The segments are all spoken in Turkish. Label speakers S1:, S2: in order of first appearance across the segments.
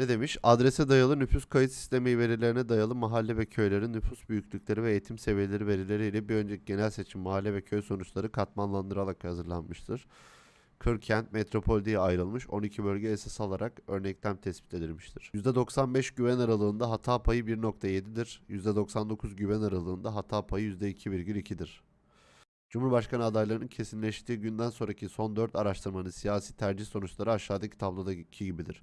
S1: Ne demiş? Adrese dayalı nüfus kayıt sistemi verilerine dayalı mahalle ve köylerin nüfus büyüklükleri ve eğitim seviyeleri verileriyle bir önceki genel seçim mahalle ve köy sonuçları katmanlandırılarak hazırlanmıştır. Kırkent, metropol diye ayrılmış 12 bölge esas alarak örneklem tespit edilmiştir. %95 güven aralığında hata payı 1.7'dir. %99 güven aralığında hata payı %2,2'dir. Cumhurbaşkanı adaylarının kesinleştiği günden sonraki son 4 araştırmanın siyasi tercih sonuçları aşağıdaki tablodaki gibidir.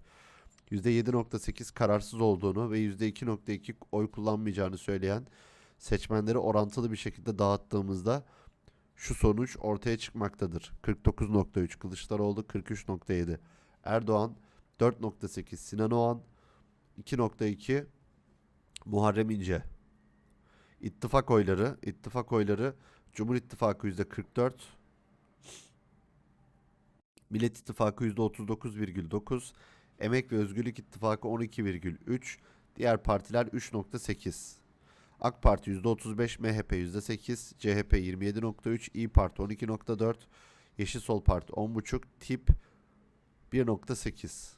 S1: %7.8 kararsız olduğunu ve %2.2 oy kullanmayacağını söyleyen seçmenleri orantılı bir şekilde dağıttığımızda şu sonuç ortaya çıkmaktadır. 49.3 Kılıçdaroğlu 43.7 Erdoğan 4.8 Sinan Oğan 2.2 Muharrem İnce İttifak oyları ittifak oyları Cumhur İttifakı %44 Millet İttifakı %39,9 Emek ve Özgürlük İttifakı 12,3 Diğer partiler 3.8 AK Parti %35, MHP %8, CHP 27.3, İyi Parti 12.4, Yeşil Sol Parti 10.5, TİP 1.8.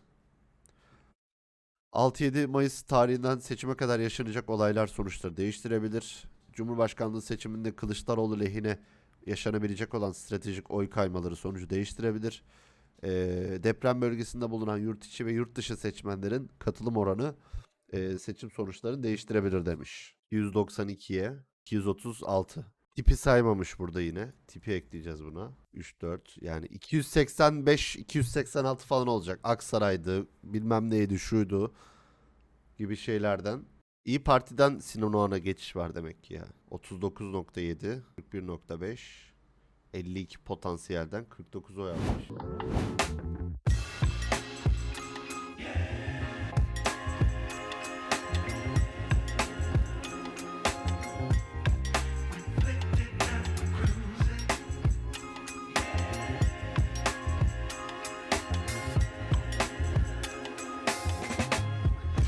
S1: 6-7 Mayıs tarihinden seçime kadar yaşanacak olaylar sonuçları değiştirebilir. Cumhurbaşkanlığı seçiminde Kılıçdaroğlu lehine yaşanabilecek olan stratejik oy kaymaları sonucu değiştirebilir. Ee, deprem bölgesinde bulunan yurt içi ve yurt dışı seçmenlerin katılım oranı e, seçim sonuçlarını değiştirebilir demiş. 192'ye 236. Tipi saymamış burada yine. Tipi ekleyeceğiz buna. 3 4 yani 285 286 falan olacak. Aksaray'dı, bilmem neydi, şuydu gibi şeylerden. İyi Parti'den Sinan Oğan'a geçiş var demek ki ya. 39.7, 41.5, 52 potansiyelden 49 oy almış.